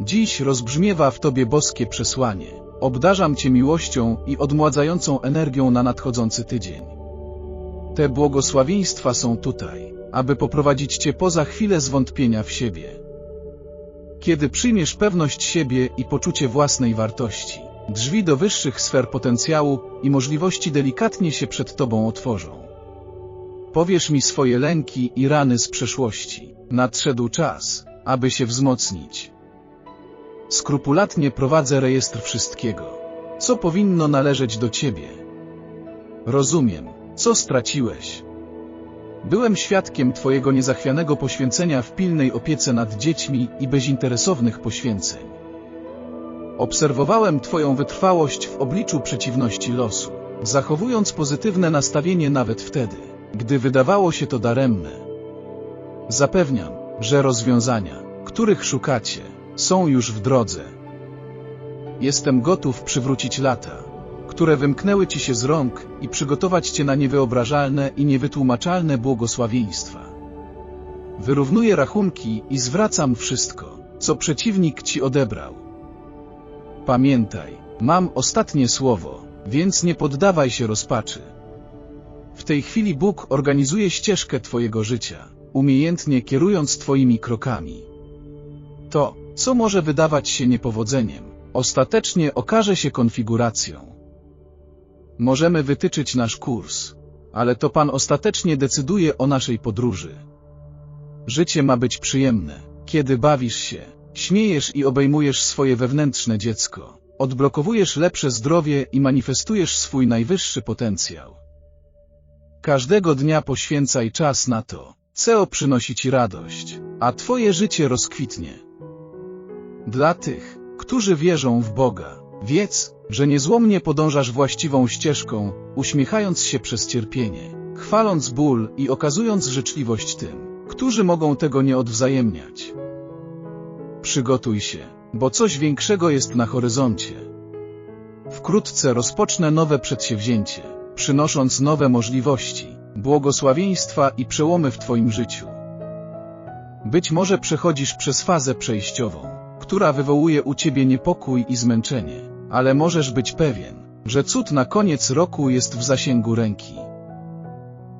Dziś rozbrzmiewa w Tobie boskie przesłanie. Obdarzam Cię miłością i odmładzającą energią na nadchodzący tydzień. Te błogosławieństwa są tutaj, aby poprowadzić Cię poza chwilę zwątpienia w siebie. Kiedy przyjmiesz pewność siebie i poczucie własnej wartości, drzwi do wyższych sfer potencjału i możliwości delikatnie się przed Tobą otworzą. Powiesz mi swoje lęki i rany z przeszłości. Nadszedł czas, aby się wzmocnić. Skrupulatnie prowadzę rejestr wszystkiego, co powinno należeć do Ciebie. Rozumiem, co straciłeś. Byłem świadkiem Twojego niezachwianego poświęcenia w pilnej opiece nad dziećmi i bezinteresownych poświęceń. Obserwowałem Twoją wytrwałość w obliczu przeciwności losu, zachowując pozytywne nastawienie nawet wtedy, gdy wydawało się to daremne. Zapewniam, że rozwiązania, których szukacie, są już w drodze. Jestem gotów przywrócić lata, które wymknęły Ci się z rąk i przygotować Cię na niewyobrażalne i niewytłumaczalne błogosławieństwa. Wyrównuję rachunki i zwracam wszystko, co przeciwnik Ci odebrał. Pamiętaj, mam ostatnie słowo, więc nie poddawaj się rozpaczy. W tej chwili Bóg organizuje ścieżkę Twojego życia, umiejętnie kierując Twoimi krokami. To, co może wydawać się niepowodzeniem, ostatecznie okaże się konfiguracją. Możemy wytyczyć nasz kurs, ale to Pan ostatecznie decyduje o naszej podróży. Życie ma być przyjemne, kiedy bawisz się, śmiejesz i obejmujesz swoje wewnętrzne dziecko, odblokowujesz lepsze zdrowie i manifestujesz swój najwyższy potencjał. Każdego dnia poświęcaj czas na to, co przynosi Ci radość, a Twoje życie rozkwitnie. Dla tych, którzy wierzą w Boga, wiedz, że niezłomnie podążasz właściwą ścieżką, uśmiechając się przez cierpienie, chwaląc ból i okazując życzliwość tym, którzy mogą tego nie odwzajemniać. Przygotuj się, bo coś większego jest na horyzoncie. Wkrótce rozpocznę nowe przedsięwzięcie, przynosząc nowe możliwości, błogosławieństwa i przełomy w Twoim życiu. Być może przechodzisz przez fazę przejściową, która wywołuje u Ciebie niepokój i zmęczenie, ale możesz być pewien, że cud na koniec roku jest w zasięgu ręki.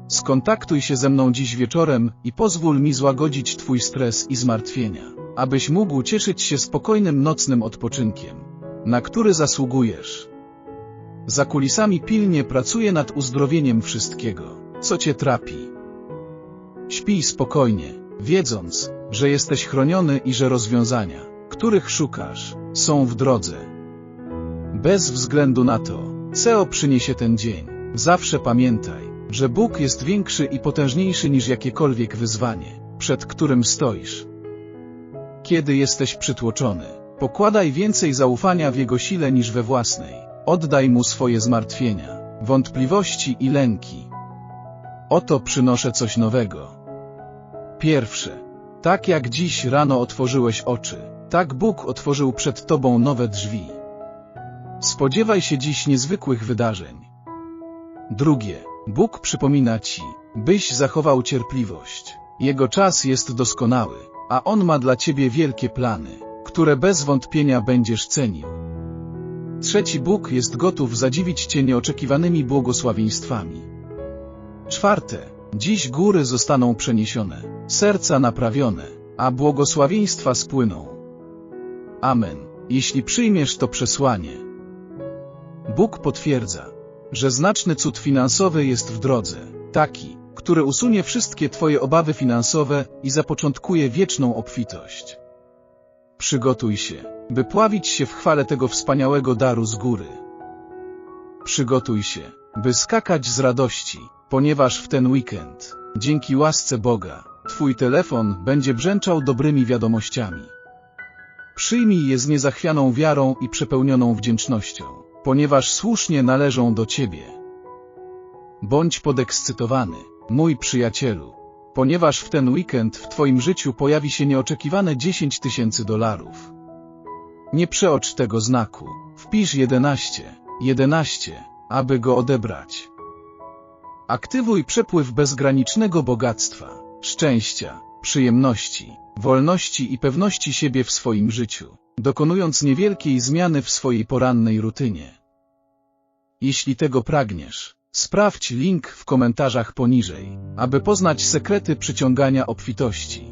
Skontaktuj się ze mną dziś wieczorem i pozwól mi złagodzić Twój stres i zmartwienia, abyś mógł cieszyć się spokojnym nocnym odpoczynkiem, na który zasługujesz. Za kulisami pilnie pracuję nad uzdrowieniem wszystkiego, co Cię trapi. Śpij spokojnie, wiedząc, że jesteś chroniony i że rozwiązania, których szukasz, są w drodze. Bez względu na to, co przyniesie ten dzień, zawsze pamiętaj, że Bóg jest większy i potężniejszy niż jakiekolwiek wyzwanie, przed którym stoisz. Kiedy jesteś przytłoczony, pokładaj więcej zaufania w Jego sile niż we własnej. Oddaj Mu swoje zmartwienia, wątpliwości i lęki. Oto przynoszę coś nowego. Pierwsze. Tak jak dziś rano otworzyłeś oczy, tak Bóg otworzył przed Tobą nowe drzwi. Spodziewaj się dziś niezwykłych wydarzeń. Drugie. Bóg przypomina Ci, byś zachował cierpliwość. Jego czas jest doskonały, a On ma dla Ciebie wielkie plany, które bez wątpienia będziesz cenił. Trzeci Bóg jest gotów zadziwić Cię nieoczekiwanymi błogosławieństwami. Czwarte. Dziś góry zostaną przeniesione, serca naprawione, a błogosławieństwa spłyną. Amen. Jeśli przyjmiesz to przesłanie, Bóg potwierdza, że znaczny cud finansowy jest w drodze, taki, który usunie wszystkie Twoje obawy finansowe i zapoczątkuje wieczną obfitość. Przygotuj się, by pławić się w chwale tego wspaniałego daru z góry. Przygotuj się, by skakać z radości, ponieważ w ten weekend, dzięki łasce Boga, Twój telefon będzie brzęczał dobrymi wiadomościami. Przyjmij je z niezachwianą wiarą i przepełnioną wdzięcznością, ponieważ słusznie należą do Ciebie. Bądź podekscytowany, mój przyjacielu, ponieważ w ten weekend w Twoim życiu pojawi się nieoczekiwane 10 tysięcy dolarów. Nie przeocz tego znaku, wpisz 11, 11, aby go odebrać. Aktywuj przepływ bezgranicznego bogactwa, szczęścia, przyjemności, wolności i pewności siebie w swoim życiu. dokonując niewielkiej zmiany w swojej porannej rutynie. Jeśli tego pragniesz, sprawdź link w komentarzach poniżej, aby poznać sekrety przyciągania obfitości.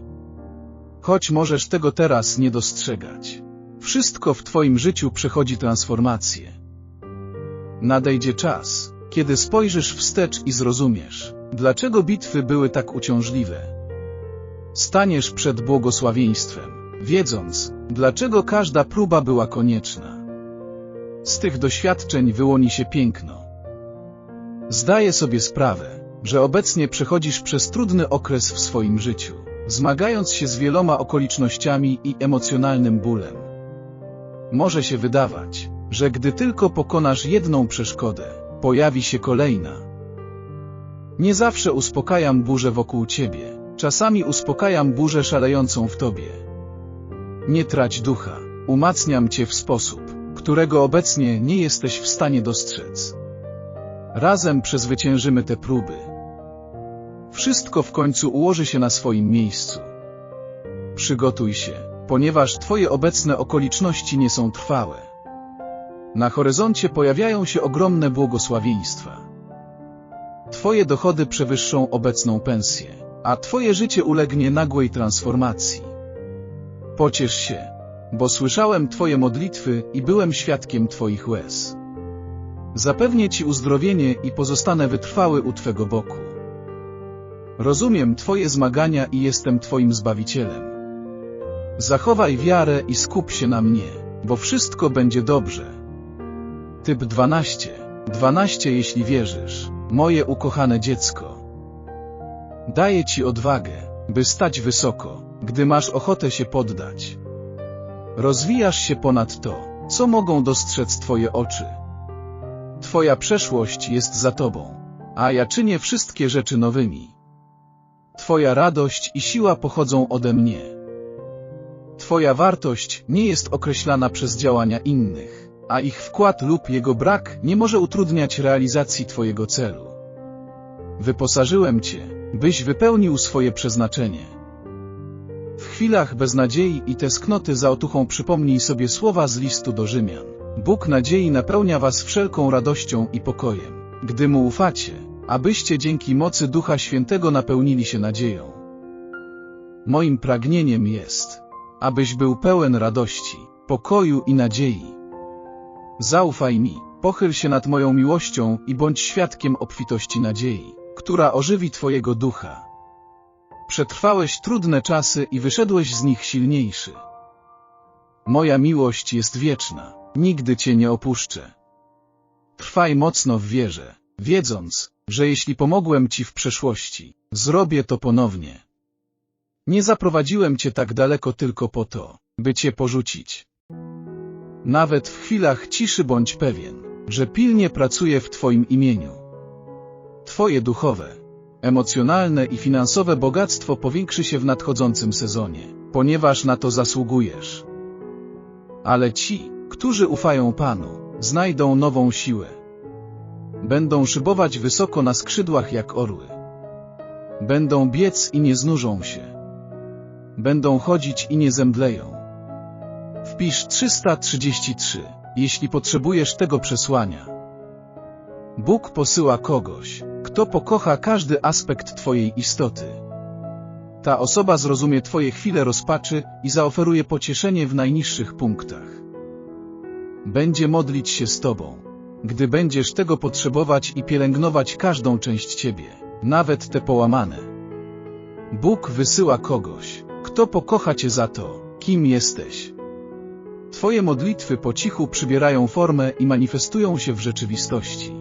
Choć możesz tego teraz nie dostrzegać. Wszystko w Twoim życiu przechodzi transformację. Nadejdzie czas, kiedy spojrzysz wstecz i zrozumiesz, dlaczego bitwy były tak uciążliwe. Staniesz przed błogosławieństwem, wiedząc, dlaczego każda próba była konieczna. Z tych doświadczeń wyłoni się piękno. Zdaję sobie sprawę, że obecnie przechodzisz przez trudny okres w swoim życiu, zmagając się z wieloma okolicznościami i emocjonalnym bólem. Może się wydawać, że gdy tylko pokonasz jedną przeszkodę, pojawi się kolejna. Nie zawsze uspokajam burzę wokół ciebie, czasami uspokajam burzę szalejącą w tobie. Nie trać ducha, umacniam cię w sposób, którego obecnie nie jesteś w stanie dostrzec. Razem przezwyciężymy te próby. Wszystko w końcu ułoży się na swoim miejscu. Przygotuj się, ponieważ Twoje obecne okoliczności nie są trwałe. Na horyzoncie pojawiają się ogromne błogosławieństwa. Twoje dochody przewyższą obecną pensję, a Twoje życie ulegnie nagłej transformacji. Pociesz się, bo słyszałem Twoje modlitwy i byłem świadkiem Twoich łez. Zapewnię Ci uzdrowienie i pozostanę wytrwały u Twego boku. Rozumiem Twoje zmagania i jestem Twoim Zbawicielem. Zachowaj wiarę i skup się na mnie, bo wszystko będzie dobrze. Typ 12. 12 jeśli wierzysz, moje ukochane dziecko. Daję Ci odwagę, by stać wysoko, gdy masz ochotę się poddać. Rozwijasz się ponad to, co mogą dostrzec Twoje oczy. Twoja przeszłość jest za Tobą, a ja czynię wszystkie rzeczy nowymi. Twoja radość i siła pochodzą ode mnie. Twoja wartość nie jest określana przez działania innych, a ich wkład lub jego brak nie może utrudniać realizacji Twojego celu. Wyposażyłem Cię, byś wypełnił swoje przeznaczenie. W chwilach beznadziei i tęsknoty za otuchą przypomnij sobie słowa z listu do Rzymian. Bóg nadziei napełnia was wszelką radością i pokojem, gdy Mu ufacie, abyście dzięki mocy Ducha Świętego napełnili się nadzieją. Moim pragnieniem jest, abyś był pełen radości, pokoju i nadziei. Zaufaj mi, pochyl się nad moją miłością i bądź świadkiem obfitości nadziei, która ożywi Twojego ducha. Przetrwałeś trudne czasy i wyszedłeś z nich silniejszy. Moja miłość jest wieczna, nigdy Cię nie opuszczę. Trwaj mocno w wierze, wiedząc, że jeśli pomogłem Ci w przeszłości, zrobię to ponownie. Nie zaprowadziłem Cię tak daleko tylko po to, by Cię porzucić. Nawet w chwilach ciszy bądź pewien, że pilnie pracuję w Twoim imieniu. Twoje duchowe, emocjonalne i finansowe bogactwo powiększy się w nadchodzącym sezonie, ponieważ na to zasługujesz. Ale ci, którzy ufają Panu, znajdą nową siłę. Będą szybować wysoko na skrzydłach jak orły. Będą biec i nie znużą się. Będą chodzić i nie zemdleją. Wpisz 333, jeśli potrzebujesz tego przesłania. Bóg posyła kogoś, kto pokocha każdy aspekt Twojej istoty. Ta osoba zrozumie Twoje chwile rozpaczy i zaoferuje pocieszenie w najniższych punktach. Będzie modlić się z Tobą, gdy będziesz tego potrzebować i pielęgnować każdą część Ciebie, nawet te połamane. Bóg wysyła kogoś, kto pokocha Cię za to, kim jesteś. Twoje modlitwy po cichu przybierają formę i manifestują się w rzeczywistości.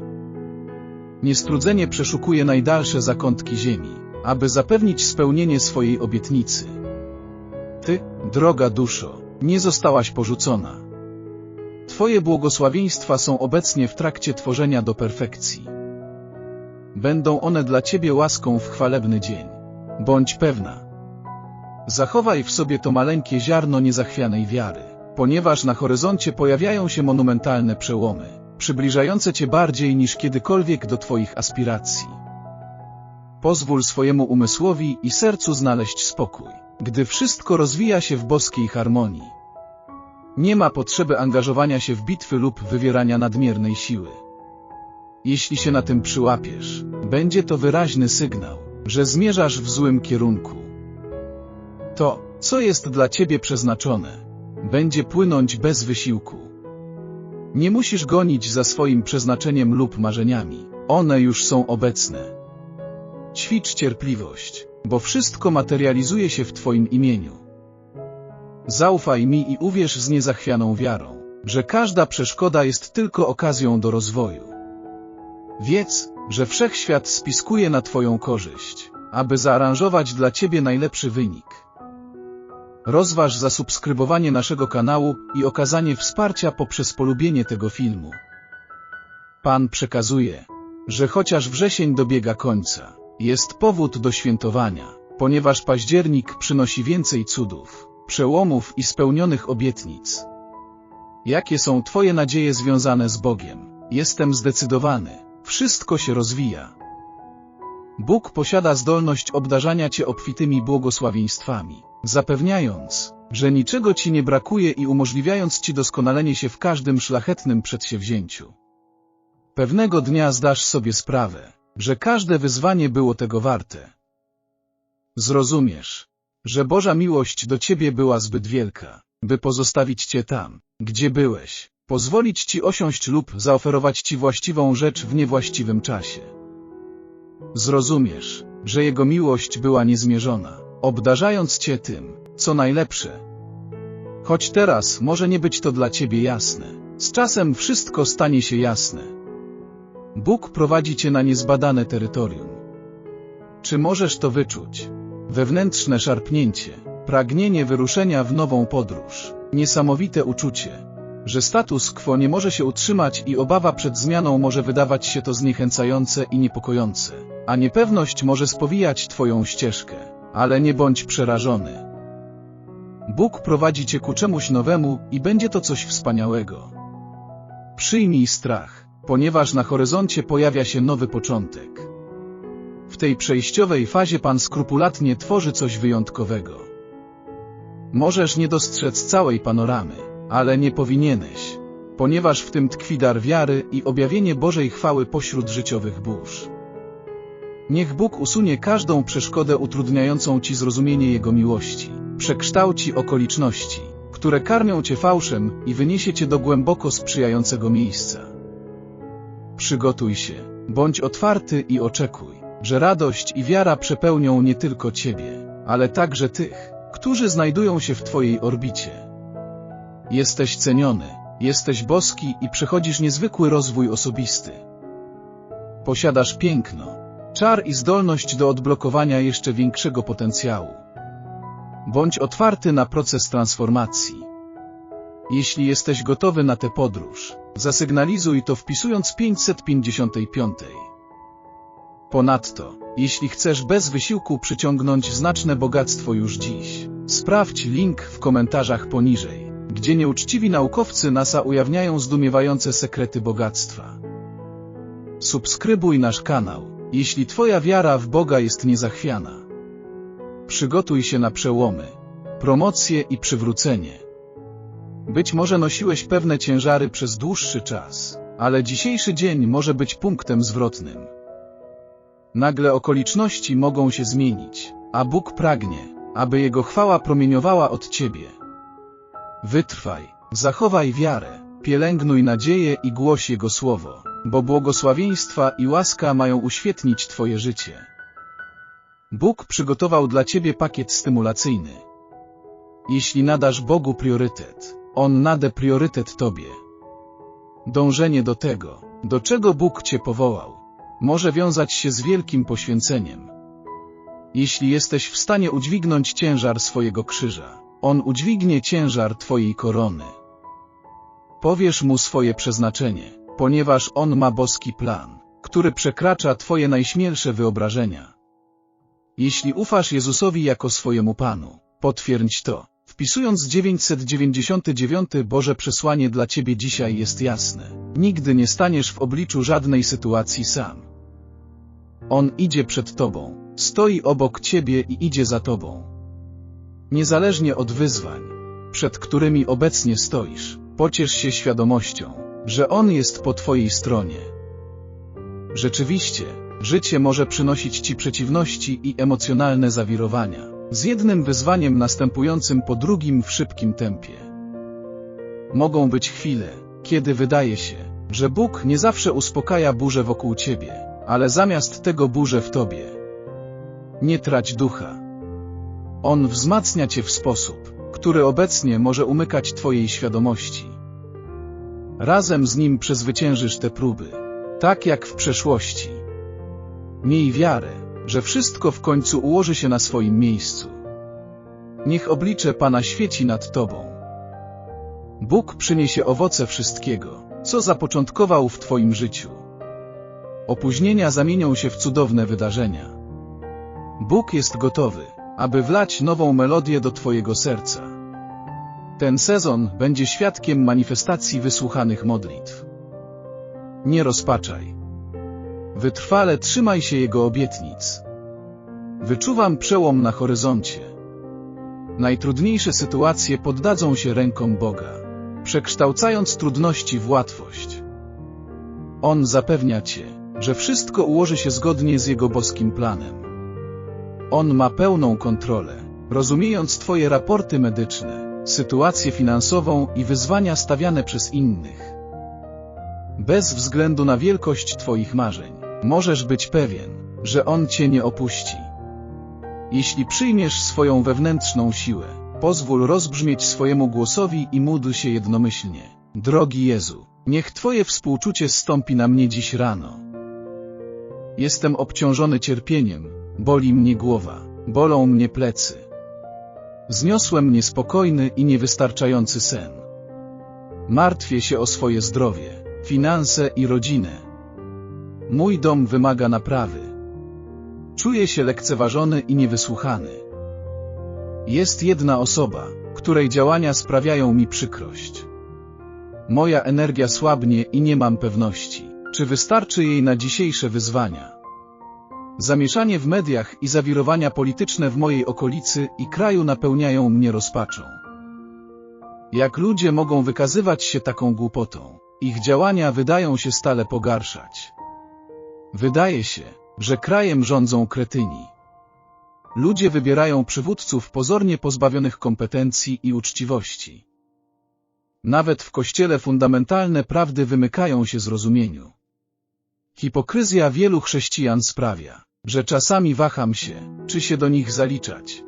Niestrudzenie przeszukuje najdalsze zakątki ziemi, aby zapewnić spełnienie swojej obietnicy. Ty, droga duszo, nie zostałaś porzucona. Twoje błogosławieństwa są obecnie w trakcie tworzenia do perfekcji. Będą one dla Ciebie łaską w chwalebny dzień. Bądź pewna. Zachowaj w sobie to maleńkie ziarno niezachwianej wiary, ponieważ na horyzoncie pojawiają się monumentalne przełomy, przybliżające Cię bardziej niż kiedykolwiek do Twoich aspiracji. Pozwól swojemu umysłowi i sercu znaleźć spokój, gdy wszystko rozwija się w boskiej harmonii. Nie ma potrzeby angażowania się w bitwy lub wywierania nadmiernej siły. Jeśli się na tym przyłapiesz, będzie to wyraźny sygnał, że zmierzasz w złym kierunku. To, co jest dla ciebie przeznaczone, będzie płynąć bez wysiłku. Nie musisz gonić za swoim przeznaczeniem lub marzeniami, one już są obecne. Ćwicz cierpliwość, bo wszystko materializuje się w Twoim imieniu. Zaufaj mi i uwierz z niezachwianą wiarą, że każda przeszkoda jest tylko okazją do rozwoju. Wiedz, że wszechświat spiskuje na Twoją korzyść, aby zaaranżować dla Ciebie najlepszy wynik. Rozważ zasubskrybowanie naszego kanału i okazanie wsparcia poprzez polubienie tego filmu. Pan przekazuje, że chociaż wrzesień dobiega końca, jest powód do świętowania, ponieważ październik przynosi więcej cudów, przełomów i spełnionych obietnic. Jakie są Twoje nadzieje związane z Bogiem? Jestem zdecydowany. Wszystko się rozwija. Bóg posiada zdolność obdarzania Cię obfitymi błogosławieństwami, zapewniając, że niczego Ci nie brakuje i umożliwiając Ci doskonalenie się w każdym szlachetnym przedsięwzięciu. Pewnego dnia zdasz sobie sprawę, że każde wyzwanie było tego warte. Zrozumiesz, że Boża miłość do Ciebie była zbyt wielka, by pozostawić Cię tam, gdzie byłeś, pozwolić Ci osiąść lub zaoferować Ci właściwą rzecz w niewłaściwym czasie. Zrozumiesz, że Jego miłość była niezmierzona, obdarzając Cię tym, co najlepsze. Choć teraz może nie być to dla Ciebie jasne, z czasem wszystko stanie się jasne. Bóg prowadzi Cię na niezbadane terytorium. Czy możesz to wyczuć? Wewnętrzne szarpnięcie, pragnienie wyruszenia w nową podróż, niesamowite uczucie, że status quo nie może się utrzymać i obawa przed zmianą może wydawać się to zniechęcające i niepokojące, a niepewność może spowijać Twoją ścieżkę, ale nie bądź przerażony. Bóg prowadzi Cię ku czemuś nowemu i będzie to coś wspaniałego. Przyjmij strach, ponieważ na horyzoncie pojawia się nowy początek. W tej przejściowej fazie Pan skrupulatnie tworzy coś wyjątkowego. Możesz nie dostrzec całej panoramy, ale nie powinieneś, ponieważ w tym tkwi dar wiary i objawienie Bożej chwały pośród życiowych burz. Niech Bóg usunie każdą przeszkodę utrudniającą Ci zrozumienie Jego miłości, przekształci okoliczności, które karmią Cię fałszem i wyniesie Cię do głęboko sprzyjającego miejsca. Przygotuj się, bądź otwarty i oczekuj, że radość i wiara przepełnią nie tylko Ciebie, ale także tych, którzy znajdują się w Twojej orbicie. Jesteś ceniony, jesteś boski i przechodzisz niezwykły rozwój osobisty. Posiadasz piękno, czar i zdolność do odblokowania jeszcze większego potencjału. Bądź otwarty na proces transformacji. Jeśli jesteś gotowy na tę podróż, zasygnalizuj to wpisując 555. Ponadto, jeśli chcesz bez wysiłku przyciągnąć znaczne bogactwo już dziś, sprawdź link w komentarzach poniżej, gdzie nieuczciwi naukowcy NASA ujawniają zdumiewające sekrety bogactwa. Subskrybuj nasz kanał, jeśli Twoja wiara w Boga jest niezachwiana. Przygotuj się na przełomy, promocje i przywrócenie. Być może nosiłeś pewne ciężary przez dłuższy czas, ale dzisiejszy dzień może być punktem zwrotnym. Nagle okoliczności mogą się zmienić, a Bóg pragnie, aby Jego chwała promieniowała od Ciebie. Wytrwaj, zachowaj wiarę, pielęgnuj nadzieję i głoś Jego słowo, bo błogosławieństwa i łaska mają uświetnić Twoje życie. Bóg przygotował dla Ciebie pakiet stymulacyjny. Jeśli nadasz Bogu priorytet, On nade priorytet Tobie. Dążenie do tego, do czego Bóg Cię powołał, może wiązać się z wielkim poświęceniem. Jeśli jesteś w stanie udźwignąć ciężar swojego krzyża, On udźwignie ciężar Twojej korony. Powiesz Mu swoje przeznaczenie, ponieważ On ma boski plan, który przekracza Twoje najśmielsze wyobrażenia. Jeśli ufasz Jezusowi jako swojemu Panu, potwierdź to. Wpisując 999 Boże przesłanie dla Ciebie dzisiaj jest jasne. Nigdy nie staniesz w obliczu żadnej sytuacji sam. On idzie przed Tobą, stoi obok Ciebie i idzie za Tobą. Niezależnie od wyzwań, przed którymi obecnie stoisz, pociesz się świadomością, że On jest po Twojej stronie. Rzeczywiście, życie może przynosić Ci przeciwności i emocjonalne zawirowania, z jednym wyzwaniem następującym po drugim w szybkim tempie. Mogą być chwile, kiedy wydaje się, że Bóg nie zawsze uspokaja burzę wokół Ciebie, ale zamiast tego burzę w Tobie. Nie trać ducha. On wzmacnia Cię w sposób, który obecnie może umykać Twojej świadomości. Razem z Nim przezwyciężysz te próby, tak jak w przeszłości. Miej wiarę, że wszystko w końcu ułoży się na swoim miejscu. Niech oblicze Pana świeci nad Tobą. Bóg przyniesie owoce wszystkiego, co zapoczątkował w Twoim życiu. Opóźnienia zamienią się w cudowne wydarzenia. Bóg jest gotowy, aby wlać nową melodię do Twojego serca. Ten sezon będzie świadkiem manifestacji wysłuchanych modlitw. Nie rozpaczaj. Wytrwale trzymaj się Jego obietnic. Wyczuwam przełom na horyzoncie. Najtrudniejsze sytuacje poddadzą się rękom Boga, przekształcając trudności w łatwość. On zapewnia Cię, że wszystko ułoży się zgodnie z Jego boskim planem. On ma pełną kontrolę, rozumiejąc Twoje raporty medyczne, sytuację finansową i wyzwania stawiane przez innych. Bez względu na wielkość Twoich marzeń, możesz być pewien, że On Cię nie opuści. Jeśli przyjmiesz swoją wewnętrzną siłę, pozwól rozbrzmieć swojemu głosowi i módl się jednomyślnie. Drogi Jezu, niech Twoje współczucie stąpi na mnie dziś rano. Jestem obciążony cierpieniem, boli mnie głowa, bolą mnie plecy. Zniosłem niespokojny i niewystarczający sen. Martwię się o swoje zdrowie, finanse i rodzinę. Mój dom wymaga naprawy. Czuję się lekceważony i niewysłuchany. Jest jedna osoba, której działania sprawiają mi przykrość. Moja energia słabnie i nie mam pewności, czy wystarczy jej na dzisiejsze wyzwania. Zamieszanie w mediach i zawirowania polityczne w mojej okolicy i kraju napełniają mnie rozpaczą. Jak ludzie mogą wykazywać się taką głupotą? Ich działania wydają się stale pogarszać. Wydaje się, że krajem rządzą kretyni. Ludzie wybierają przywódców pozornie pozbawionych kompetencji i uczciwości. Nawet w kościele fundamentalne prawdy wymykają się zrozumieniu. Hipokryzja wielu chrześcijan sprawia, że czasami waham się, czy się do nich zaliczać.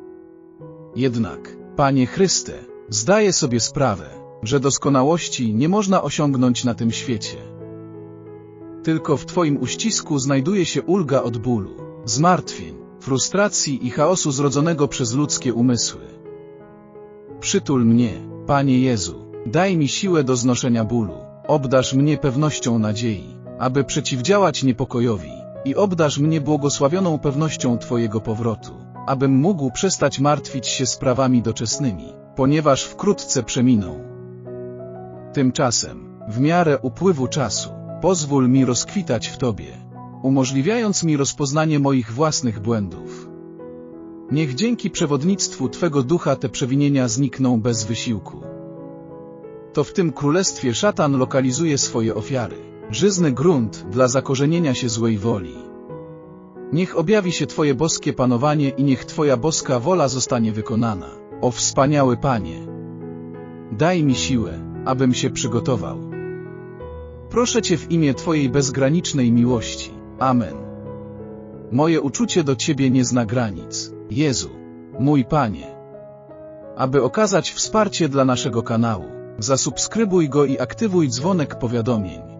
Jednak, Panie Chryste, zdaję sobie sprawę, że doskonałości nie można osiągnąć na tym świecie. Tylko w Twoim uścisku znajduje się ulga od bólu, zmartwień, frustracji i chaosu zrodzonego przez ludzkie umysły. Przytul mnie, Panie Jezu, daj mi siłę do znoszenia bólu, obdarz mnie pewnością nadziei, aby przeciwdziałać niepokojowi i obdarz mnie błogosławioną pewnością Twojego powrotu, abym mógł przestać martwić się sprawami doczesnymi, ponieważ wkrótce przeminą. Tymczasem, w miarę upływu czasu, pozwól mi rozkwitać w Tobie, umożliwiając mi rozpoznanie moich własnych błędów. Niech dzięki przewodnictwu Twego ducha te przewinienia znikną bez wysiłku. To w tym królestwie szatan lokalizuje swoje ofiary, żyzny grunt dla zakorzenienia się złej woli. Niech objawi się Twoje boskie panowanie i niech Twoja boska wola zostanie wykonana. O wspaniały Panie! Daj mi siłę, abym się przygotował. Proszę Cię w imię Twojej bezgranicznej miłości. Amen. Moje uczucie do Ciebie nie zna granic. Jezu, mój Panie. Aby okazać wsparcie dla naszego kanału, zasubskrybuj go i aktywuj dzwonek powiadomień.